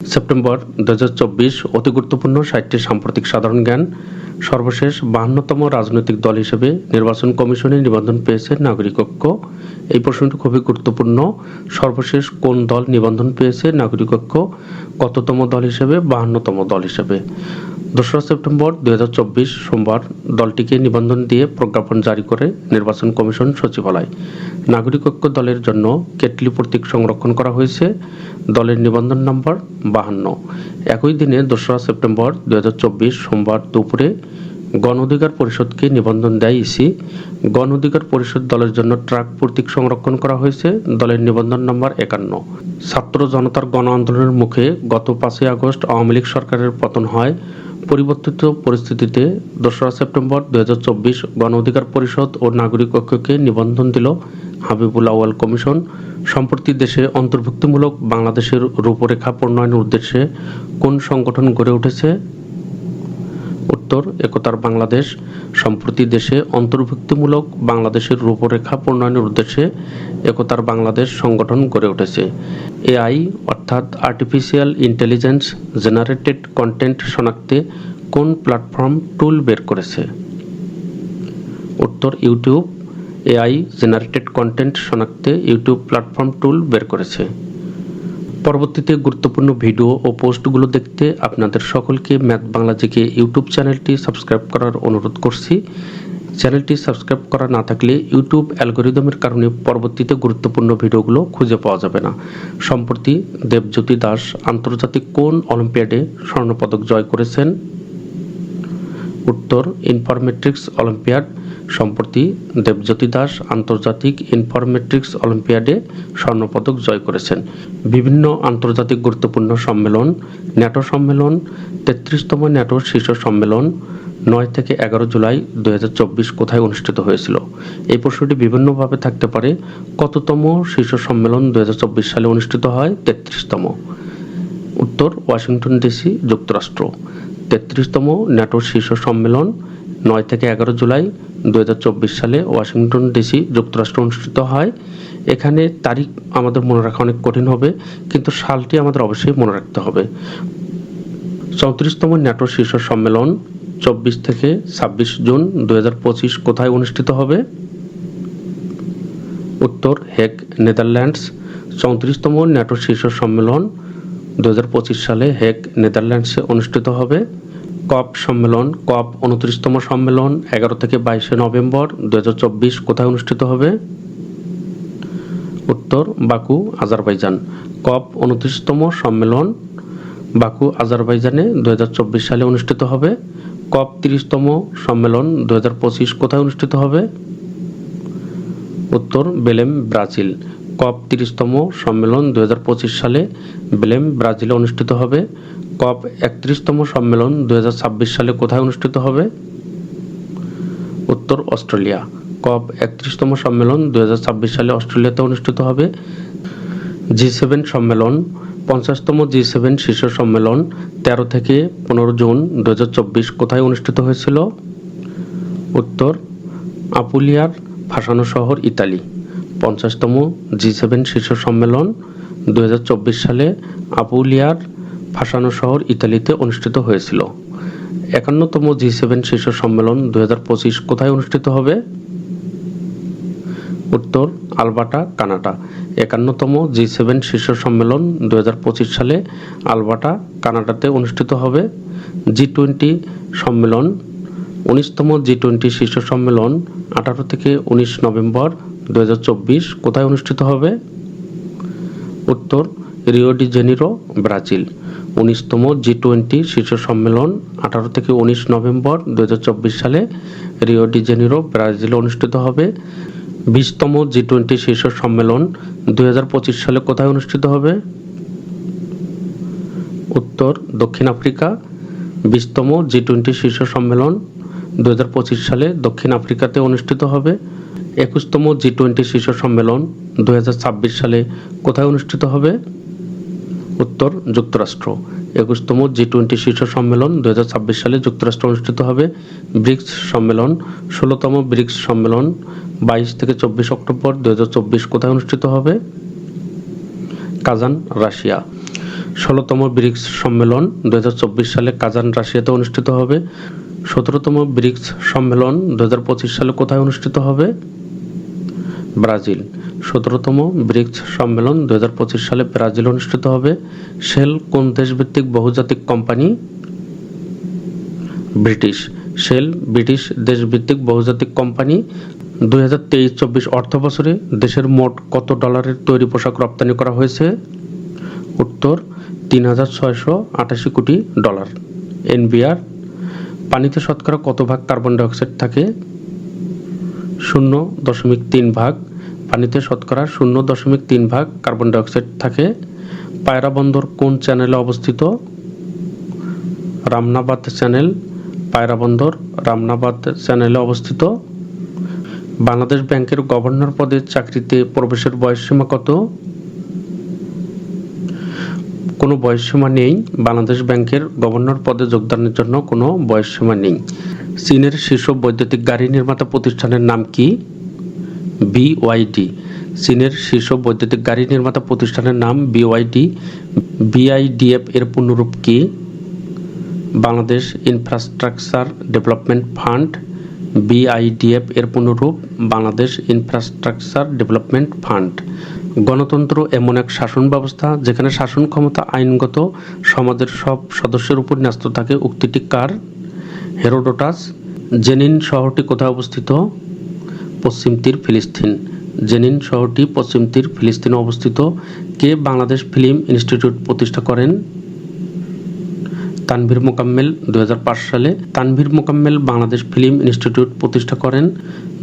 September দু অতি গুরুত্বপূর্ণ ষাটটি সাম্প্রতিক সাধারণ জ্ঞান, সর্বশেষ বাহান্নতম রাজনৈতিক দল হিসেবে নির্বাচন কমিশনে নিবন্ধন পেয়েছে নাগরিক ঐক্য। এই প্রশ্নটি খুবই গুরুত্বপূর্ণ, সর্বশেষ কোন দল নিবন্ধন পেয়েছে নাগরিক ঐক্য, কততম দল হিসেবে, বাহান্নতম দল হিসেবে? দোসরা সেপ্টেম্বর দুই হাজার চব্বিশ সোমবার দলটিকে নিবন্ধন দিয়ে প্রজ্ঞাপন জারি করে নির্বাচন কমিশন সচিবালয়। নাগরিক ঐক্য দলের জন্য কেটলি প্রতীক সংরক্ষণ করা হয়েছে। দলের নিবন্ধন নম্বর বাহান্ন। একই দিনে দোসরা সেপ্টেম্বর দুই সোমবার দুপুরে গণ অধিকার পরিষদকে নিবন্ধন দেয় ইসি। গণ অধিকার পরিষদ দলের জন্য ট্রাক প্রতীক সংরক্ষণ করা হয়েছে। দলের নিবন্ধন নম্বর একান্ন। ছাত্র জনতার গণ আন্দোলনের মুখে গত পাঁচই আগস্ট আওয়ামী লীগ সরকারের পতন হয়। পরিবর্তিত পরিস্থিতিতে দোসরা সেপ্টেম্বর দুই হাজার চব্বিশ গণ অধিকার পরিষদ ও নাগরিক ঐক্যকে নিবন্ধন দিল হাবিবুল আওয়াল কমিশন। সম্প্রতি দেশে অন্তর্ভুক্তিমূলক বাংলাদেশের রূপরেখা প্রণয়নের উদ্দেশ্যে কোন সংগঠন গড়ে উঠেছে? উত্তর, একতার বাংলাদেশ। সম্প্রতি দেশে অন্তর্ভুক্তিমূলক বাংলাদেশের রূপরেখা প্রণয়নের উদ্দেশ্যে একতার বাংলাদেশ সংগঠন গড়ে উঠেছে। এআই, অর্থাৎ আর্টিফিশিয়াল ইন্টেলিজেন্স জেনারেটেড কন্টেন্ট শনাক্তে কোন প্ল্যাটফর্ম টুল বের করেছে? উত্তর, ইউটিউব। এআই জেনারেটেড কন্টেন্ট শনাক্তে ইউটিউব প্ল্যাটফর্ম টুল বের করেছে। পরবর্তীতে গুরুত্বপূর্ণ ভিডিও ও পোস্টগুলো দেখতে আপনাদের সকলকে ম্যাথ বাংলা জিকে ইউটিউব চ্যানেলটি সাবস্ক্রাইব করার অনুরোধ করছি। চ্যানেলটি সাবস্ক্রাইব করা না থাকলে ইউটিউব অ্যালগোরিদমের কারণে পরবর্তীতে গুরুত্বপূর্ণ ভিডিওগুলো খুঁজে পাওয়া যাবে না। সম্প্রতি দেবজ্যোতি দাস আন্তর্জাতিক কোন অলিম্পিয়াডে স্বর্ণপদক জয় করেছেন? উত্তর, ইনফরমেট্রিক্স অলিম্পিয়াড। সম্প্রতি দেবজ্যোতি দাস আন্তর্জাতিক ইনফরমেট্রিক্স অলিম্পিয়াডে স্বর্ণপদক জয় করেছেন। বিভিন্ন আন্তর্জাতিক গুরুত্বপূর্ণ সম্মেলন, ন্যাটো সম্মেলন, তেত্রিশতম ন্যাটো শীর্ষ সম্মেলন, নয় থেকে এগারো জুলাই দুহাজার চব্বিশ কোথায় অনুষ্ঠিত হয়েছিল। এই প্রশ্নটি বিভিন্নভাবে থাকতে পারে, কততম শীর্ষ সম্মেলন দুই হাজার চব্বিশ সালে অনুষ্ঠিত হয়, তেত্রিশতম। উত্তর, ওয়াশিংটন ডিসি, যুক্তরাষ্ট্র। তেত্রিশতম ন্যাটো শীর্ষ সম্মেলন নয় থেকে এগারো জুলাই দুই হাজার চব্বিশ সালে ওয়াশিংটন ডিসি যুক্তরাষ্ট্র অনুষ্ঠিত হয়। এখানে তারিখ আমাদের মনে রাখা অনেক কঠিন হবে, কিন্তু সালটি আমাদের অবশ্যই মনে রাখতে হবে। চৌত্রিশতম ন্যাটো শীর্ষ সম্মেলন চব্বিশ থেকে ছাব্বিশ জুন দুহাজার পঁচিশ কোথায় অনুষ্ঠিত হবে? উত্তর, হেগ, নেদারল্যান্ডস। চৌত্রিশতম ন্যাটো শীর্ষ সম্মেলন দু হাজার পঁচিশ সালে হেগ, নেদারল্যান্ডসে অনুষ্ঠিত হবে। কপ সম্মেলন, কপ উনত্রিশতম সম্মেলন, এগারো থেকে বাইশে নভেম্বর দু হাজার চব্বিশ কোথায় অনুষ্ঠিত হবে? উত্তর, বাকু, আজারবাইজান। কপ উনত্রিশতম সম্মেলন, বাকু, আজারবাইজানে দুই হাজার চব্বিশ সালে অনুষ্ঠিত হবে। কপ তিরিশতম সম্মেলন দুই হাজার পঁচিশ কোথায় অনুষ্ঠিত হবে? উত্তর, বেলেম, ব্রাজিল। কপ তিরিশতম সম্মেলন দু হাজার পঁচিশ সালে বেলেম, ব্রাজিলে অনুষ্ঠিত হবে। কপ একত্রিশতম সম্মেলন দু হাজার ছাব্বিশ সালে কোথায় অনুষ্ঠিত হবে? উত্তর অস্ট্রেলিয়া। কপ একত্রিশতম সম্মেলন দু হাজার ছাব্বিশ সালে অস্ট্রেলিয়াতে অনুষ্ঠিত হবে। জি সেভেন সম্মেলন, পঞ্চাশতম জি সেভেন শীর্ষ সম্মেলন, তেরো থেকে পনেরো জুন দু হাজার চব্বিশ কোথায় অনুষ্ঠিত হয়েছিল? উত্তর আপুলিয়ার ভাসানো শহর ইতালি। পঞ্চাশতম জি সেভেন শীর্ষ সম্মেলন দুই হাজার চব্বিশ সালে আপুলিয়ার ভাসানো শহর ইতালিতে অনুষ্ঠিত হয়েছিল। একান্নতম জি সেভেন শীর্ষ সম্মেলন দুহাজার পঁচিশ কোথায় অনুষ্ঠিত হবে? উত্তর আলবাটা কানাডা। একান্নতম জি সেভেন শীর্ষ সম্মেলন দুই হাজার পঁচিশ সালে আলবাটা কানাডাতে অনুষ্ঠিত হবে। জি টোয়েন্টি সম্মেলন, উনিশতম জি টোয়েন্টি শীর্ষ সম্মেলন আঠারো থেকে উনিশ নভেম্বর দুই হাজার চব্বিশ কোথায় অনুষ্ঠিত হবে? উত্তর, রিও ডি জেনিরো, ব্রাজিল। উনিশতম জি টোয়েন্টি শীর্ষ সম্মেলন আঠারো থেকে উনিশ নভেম্বর দু হাজার চব্বিশ সালে রিও ডি জেনিরো, ব্রাজিলে অনুষ্ঠিত হবে। বিশতম জি টোয়েন্টি শীর্ষ সম্মেলন দুই হাজার পঁচিশ সালে কোথায় অনুষ্ঠিত হবে? উত্তর, দক্ষিণ আফ্রিকা। বিশতম জি টোয়েন্টি শীর্ষ সম্মেলন দুই হাজার পঁচিশ সালে দক্ষিণ আফ্রিকাতে অনুষ্ঠিত হবে। একুশতম জি টোয়েন্টি শীর্ষ সম্মেলন দুই হাজার ছাব্বিশ সালে কোথায় অনুষ্ঠিত হবে? উত্তর, যুক্তরাষ্ট্র। একুশতম জি টোয়েন্টি শীর্ষ সম্মেলন দু হাজার ছাব্বিশ সালে যুক্তরাষ্ট্র অনুষ্ঠিত হবে। ব্রিক্স সম্মেলন, ষোলোতম ব্রিক্স সম্মেলন, বাইশ থেকে চব্বিশ অক্টোবর দু হাজার চব্বিশ কোথায় অনুষ্ঠিত হবে? Kazan, Russia. ষোলোতম ব্রিক্স সম্মেলন দুই হাজার চব্বিশ সালে কাজান, রাশিয়াতে অনুষ্ঠিত হবে। সতেরোতম ব্রিক্স সম্মেলন দুই হাজার পঁচিশ সালে কোথায় অনুষ্ঠিত হবে? ব্রাজিল। সতেরোতম ব্রিক্স সম্মেলন দু হাজার পঁচিশ সালে ব্রাজিল অনুষ্ঠিত হবে। শেল কোন দেশভিত্তিক বহুজাতিক কোম্পানি? ব্রিটিশ। শেল ব্রিটিশ দেশভিত্তিক বহুজাতিক কোম্পানি। দুই হাজার তেইশ চব্বিশ অর্থ বছরে দেশের মোট কত ডলারের তৈরি পোশাক রপ্তানি করা হয়েছে? উত্তর, তিন হাজার ছয়শো আটাশি কোটি ডলার। এনবিআর, পানিতে শতকরা কত ভাগ কার্বন ডাইঅক্সাইড থাকে? শূন্য দশমিক তিন ভাগ। পানিতে শতকরা শূন্য দশমিক তিন ভাগ কার্বন ডাইঅক্সাইড থাকে। পায়রা বন্দর কোন চ্যানেলে অবস্থিত? রামনাবাদ চ্যানেল। পায়রা বন্দর রামনাবাদ চ্যানেলে অবস্থিত। বাংলাদেশ ব্যাংকের গভর্নর পদে চাকরিতে প্রবেশের বয়সসীমা কত? কোনো বয়সসীমা নেই। বাংলাদেশ ব্যাংকের গভর্নর পদে যোগদানের জন্য কোনো বয়সসীমা নেই। চীনের শীর্ষ বৈদ্যুতিক গাড়ি নির্মাতা প্রতিষ্ঠানের নাম কি? বিওয়াইডি চীনের শীর্ষ বৈদ্যুতিক গাড়ি নির্মাতা প্রতিষ্ঠানের নাম বিওয়াইডি বিআইডিএফ এর পূর্ণরূপ কি? Bangladesh infrastructure development fund. BIDF এর পূর্ণরূপ বাংলাদেশ ইনফ্রাস্ট্রাকচার ডেভেলপমেন্ট ফান্ড। গণতন্ত্র এমন এক শাসন ব্যবস্থা যেখানে শাসন ক্ষমতা আইনগত, সমাজের সব সদস্যের উপর ন্যস্ত থাকে উক্তিটি কার? হেরোডোটাস, জেনিন শহরটি কোথায় অবস্থিত? পশ্চিম তীর ফিলিস্তিন। জেনিন শহরটি পশ্চিম তীর ফিলিস্তিনে অবস্থিত। কে বাংলাদেশ ফিল্ম ইনস্টিটিউট প্রতিষ্ঠা করেন? তানভীর মোকাম্মেল দু হাজার পাঁচ সালে। তানভীর মোকাম্মেল বাংলাদেশ ফিল্ম ইনস্টিটিউট প্রতিষ্ঠা করেন।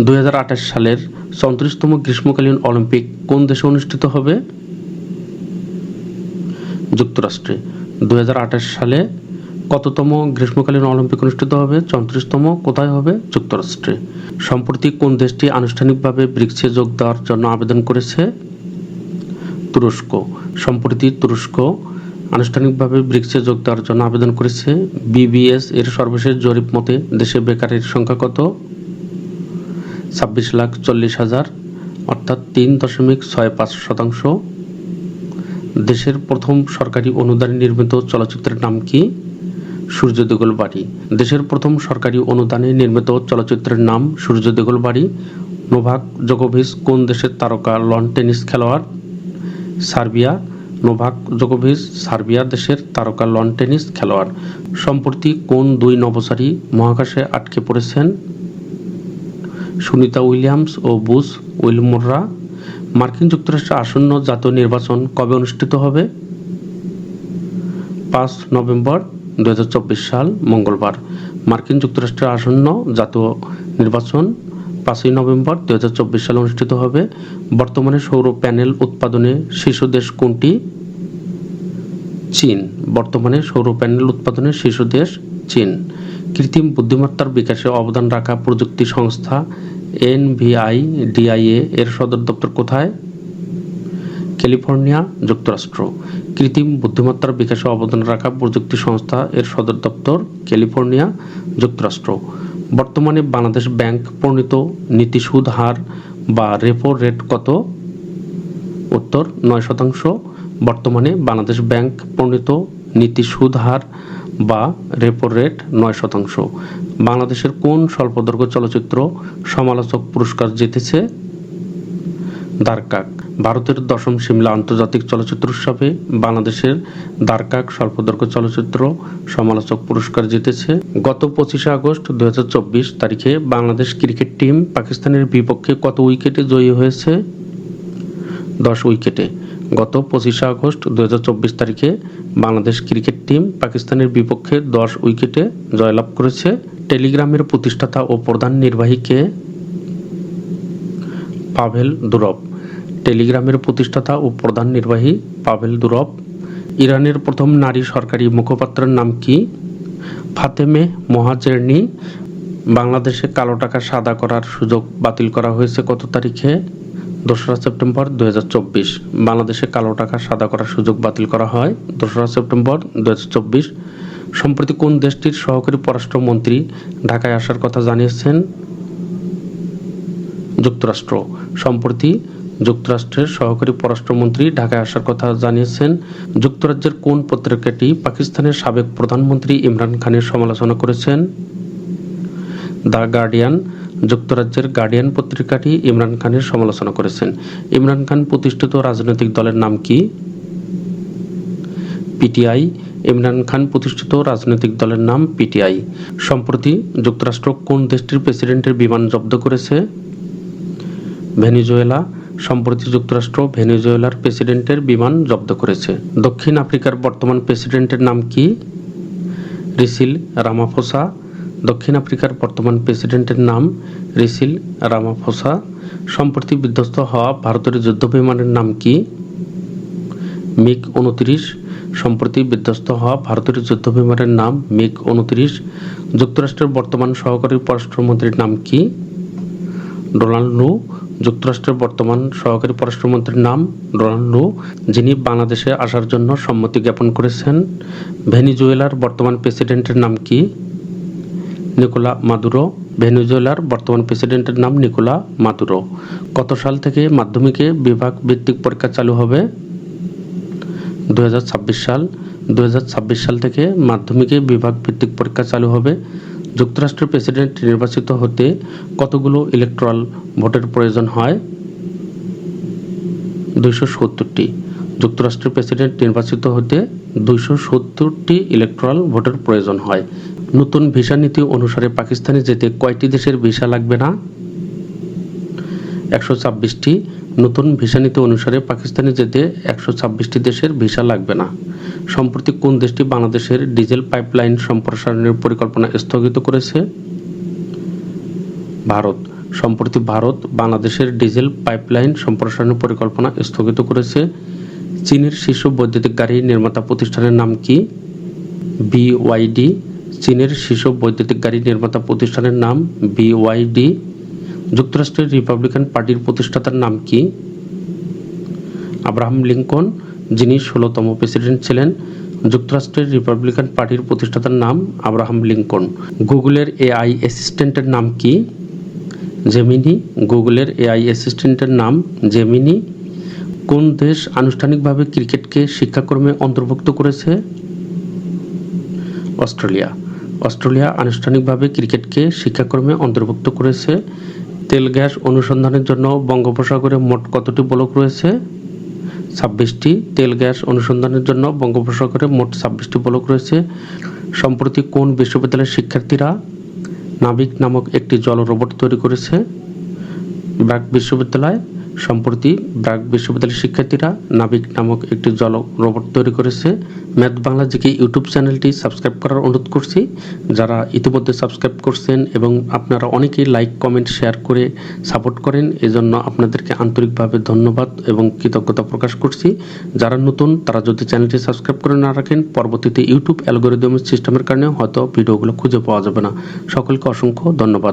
দু হাজার আঠাশ সালের চৌত্রিশতম গ্রীষ্মকালীন অলিম্পিক কোন দেশে অনুষ্ঠিত হবে? যুক্তরাষ্ট্রে। দু হাজার আঠাশ সালে কততম গ্রীষ্মকালীন অলিম্পিক অনুষ্ঠিত হবে, চৌত্রিশতম কোথায় হবে, যুক্তরাষ্ট্রে। সম্প্রতি কোন দেশটি আনুষ্ঠানিকভাবে ব্রিক্সে যোগ দেওয়ার জন্য আবেদন করেছে? তুরস্ক। সম্প্রতি তুরস্ক আনুষ্ঠানিকভাবে ব্রিক্সে যোগ দেওয়ার জন্য আবেদন করেছে। বিবিএস এর সর্বশেষ জরিপ মতে দেশে বেকারের সংখ্যা কত? ছাব্বিশ লাখ চল্লিশ হাজার, অর্থাৎ তিন দশমিক ছয় পাঁচ শতাংশ। দেশের প্রথম সরকারি অনুদানে নির্মিত চলচ্চিত্রের নাম কি? সূর্য দেগল বাড়ি। দেশের প্রথম সরকারি অনুদানে নির্মিত চলচ্চিত্রের নাম সূর্য দেগল বাড়ি। নোভাক জোকোভিচ কোন দেশের তারকা, লন টেনিস খেলোয়াড়? সার্বিয়া, নোভাক জোকোভিচ সার্বিয়া দেশের তারকা, লন টেনিস খেলোয়াড়। সম্প্রতি কোন দুই নভোচারী মহাকাশে আটকে পড়েছেন? সুনিতা উইলিয়ামস ও বুস উইলমোররা। মার্কিন যুক্তরাষ্ট্রে আসন্ন জাতীয় নির্বাচন কবে অনুষ্ঠিত হবে? পাঁচ নভেম্বর দুই হাজার চব্বিশ সাল মঙ্গলবার মার্কিন যুক্তরাষ্ট্রের আসন্ন জাতীয় নির্বাচন পাঁচই নভেম্বর দু হাজার চব্বিশ সালে অনুষ্ঠিত হবে। বর্তমানে সৌর প্যানেল উৎপাদনে শীর্ষ দেশ কোনটি? চীন। বর্তমানে সৌর প্যানেল উৎপাদনের শীর্ষ দেশ চীন। কৃত্রিম বুদ্ধিমত্তার বিকাশে অবদান রাখা প্রযুক্তি সংস্থা এনভিআই ডিআইএ এর সদর দপ্তর কোথায়? ক্যালিফোর্নিয়া, যুক্তরাষ্ট্র। কৃত্রিম বুদ্ধিমত্তার বিকাশে অবদান রাখা প্রযুক্তি সংস্থা এর সদর দপ্তর ক্যালিফোর্নিয়া যুক্তরাষ্ট্র। বর্তমানে বাংলাদেশ ব্যাংক প্রণীত নীতি সুদ হার বা রেপো রেট কত? উত্তর, নয় শতাংশ। বর্তমানে বাংলাদেশ ব্যাংক প্রণীত নীতি সুদ হার বা রেপো রেট নয় শতাংশ। বাংলাদেশের কোন স্বল্পদৈর্ঘ্য চলচ্চিত্র সমালোচক পুরস্কার জিতেছে? দারকাক ভারতের দশম সিমলা আন্তর্জাতিক চলচ্চিত্র উৎসবে বাংলাদেশের দ্বারকাক স্বল্পদৈর্ঘ্য চলচ্চিত্র সমালোচক পুরস্কার জিতেছে। গত পঁচিশে আগস্ট দুই হাজার চব্বিশ তারিখে বাংলাদেশ ক্রিকেট টিম পাকিস্তানের বিপক্ষে কত উইকেটে জয়ী হয়েছে? দশ উইকেটে। গত পঁচিশে আগস্ট দুই হাজার চব্বিশ তারিখে বাংলাদেশ ক্রিকেট টিম পাকিস্তানের বিপক্ষে দশ উইকেটে জয়লাভ করেছে। টেলিগ্রামের প্রতিষ্ঠাতা ও প্রধান নির্বাহীকে পাভেল দুরব। টেলিগ্রামের প্রতিষ্ঠাতা ও প্রধান নির্বাহী পাভেল দুরব, ইরানের প্রথম নারী সরকারি মুখপাত্রের নাম কি? ফাতেমে মহাজেরনি, বাংলাদেশে কালো টাকা সাদা করার সুযোগ বাতিল করা হয়েছে কত তারিখে? দোসরা সেপ্টেম্বর দু হাজার চব্বিশ। বাংলাদেশে কালো টাকা সাদা করার সুযোগ বাতিল করা হয় দোসরা সেপ্টেম্বর দু হাজার চব্বিশ। সম্প্রতি কোন দেশটির সহকারী পররাষ্ট্রমন্ত্রী ঢাকায় আসার কথা জানিয়েছেন? যুক্তরাষ্ট্র। সম্প্রতি যুক্তরাষ্ট্রের সহকারী পররাষ্ট্রমন্ত্রী ঢাকায় আসার কথা জানিয়েছেন, যুক্তরাজ্যের কোন পত্রিকাটি পাকিস্তানের সাবেক প্রধানমন্ত্রী ইমরান খানের সমালোচনা করেছেন? দ্য গার্ডিয়ান, যুক্তরাজ্যের গার্ডিয়ান পত্রিকাটি ইমরান খানের সমালোচনা করেছেন। ইমরান খান প্রতিষ্ঠিত রাজনৈতিক দলের নাম কি? পিটিআই, ইমরান খান প্রতিষ্ঠিত রাজনৈতিক দলের নাম পিটিআই। সম্প্রতি যুক্তরাষ্ট্র কোন দেশটির প্রেসিডেন্টের বিমান জব্দ করেছে? ভেনিজুয়েলা সম্প্রতি যুক্তরাষ্ট্র ভেনিজুয়েলার প্রেসিডেন্টের বিমান জব্দ করেছে। দক্ষিণ আফ্রিকার বর্তমান প্রেসিডেন্টের নাম কি? Cyril Ramaphosa. দক্ষিণ আফ্রিকার বর্তমান প্রেসিডেন্টের নাম রিসিল রামাফোসা। সম্প্রতি বিধ্বস্ত হওয়া ভারতের যুদ্ধ বিমানের নাম কি? মিগ উনত্রিশ। সম্প্রতি বিধ্বস্ত হওয়া ভারতের যুদ্ধ বিমানের নাম মিগ উনত্রিশ। যুক্তরাষ্ট্রের বর্তমান সহকারী পররাষ্ট্রমন্ত্রীর নাম কি? ডোনাল্ড নু। যুক্তরাষ্ট্রের বর্তমান সহকারী পররাষ্ট্রমন্ত্রীর নাম ডোনাল্ড নু যিনি বাংলাদেশে আসার জন্য সম্মতি জ্ঞাপন করেছেন। ভেনিজুয়েলার বর্তমান প্রেসিডেন্টের নাম কি? Nicolas Maduro. ভেনিজুয়েলার বর্তমান প্রেসিডেন্টের নাম নিকোলা মাদুরো। কত সাল থেকে মাধ্যমিকে বিভাগ ভিত্তিক পরীক্ষা চালু হবে? দুই হাজার ছাব্বিশ সাল। দুই হাজার ছাব্বিশ সাল থেকে মাধ্যমিকে বিভাগ ভিত্তিক পরীক্ষা চালু হবে। যুক্তরাষ্ট্রের প্রেসিডেন্ট নির্বাচিত হতে কতগুলো ইলেকট্রাল ভোটের প্রয়োজন হয়? দুইশো সত্তরটি। যুক্তরাষ্ট্রের প্রেসিডেন্ট নির্বাচিত হতে দুইশো সত্তরটি ইলেকট্রাল ভোটের প্রয়োজন হয়। নতুন ভিসা নীতি অনুসারে পাকিস্তানে যেতে কয়টি দেশের ভিসা লাগবে না? একশো ছাব্বিশটি। নতুন ভিসা নীতি অনুসারে পাকিস্তানে যেতে একশো ছাব্বিশটি দেশের ভিসা লাগবে না। সম্প্রতি কোন দেশটি বাংলাদেশের ডিজেল পাইপলাইন সম্প্রসারণের পরিকল্পনা স্থগিত করেছে? ভারত। সম্প্রতি ভারত বাংলাদেশের ডিজেল পাইপলাইন সম্প্রসারণের পরিকল্পনা স্থগিত করেছে। চীনের শীর্ষ বৈদ্যুতিক গাড়ি নির্মাতা প্রতিষ্ঠানের নাম কি? বিওয়াইডি চীনের শীর্ষ বৈদ্যুতিক গাড়ি নির্মাতা প্রতিষ্ঠানের নাম বিওয়াইডি যুক্তরাষ্ট্রের রিপাবলিকান পার্টির প্রতিষ্ঠাতার নাম কি? আব্রাহাম লিঙ্কন, যিনি ষোলোতম প্রেসিডেন্ট ছিলেন। যুক্তরাষ্ট্রের রিপাবলিকান পার্টির প্রতিষ্ঠাতার নাম আব্রাহাম লিঙ্কন। গুগলের এআই অ্যাসিস্ট্যান্টের নাম কি? জেমিনি গুগলের এআই অ্যাসিস্ট্যান্টের নাম জেমিনি কোন দেশ আনুষ্ঠানিকভাবে ক্রিকেটকে শিক্ষাক্রমে অন্তর্ভুক্ত করেছে? অস্ট্রেলিয়া। অস্ট্রেলিয়া আনুষ্ঠানিকভাবে ক্রিকেটকে শিক্ষাক্রমে অন্তর্ভুক্ত করেছে। তেল গ্যাস অনুসন্ধানের জন্য বঙ্গোপসাগরে মোট কতটি ব্লক রয়েছে? ছাব্বিশটি তেল গ্যাস অনুসন্ধানের জন্য বঙ্গোপসাগরে মোট ছাব্বিশটি ব্লক রয়েছে। সম্প্রতি কোন বিশ্ববিদ্যালয়ের শিক্ষার্থীরা নাবিক নামক একটি জল রোবট তৈরি করেছে? ব্র্যাক বিশ্ববিদ্যালয় সম্প্রতি ব্র্যাক বিশ্ববিদ্যালয়ের শিক্ষার্থীরা নাবিক নামক একটি জল রোবট তৈরি করেছে। ম্যাথ বাংলা জিকে ইউটিউব চ্যানেলটি সাবস্ক্রাইব করার অনুরোধ করছি। যারা ইতিমধ্যে সাবস্ক্রাইব করছেন এবং আপনারা অনেকেই লাইক, কমেন্ট, শেয়ার করে সাপোর্ট করেন, এজন্য আপনাদেরকে আন্তরিকভাবে ধন্যবাদ এবং কৃতজ্ঞতা প্রকাশ করছি। যারা নতুন, তারা যদি চ্যানেলটি সাবস্ক্রাইব করে না রাখেন, পরবর্তীতে ইউটিউব অ্যালগোরিদম সিস্টেমের কারণে হয়তো ভিডিওগুলো খুঁজে পাওয়া যাবে না। সকলকে অসংখ্য ধন্যবাদ।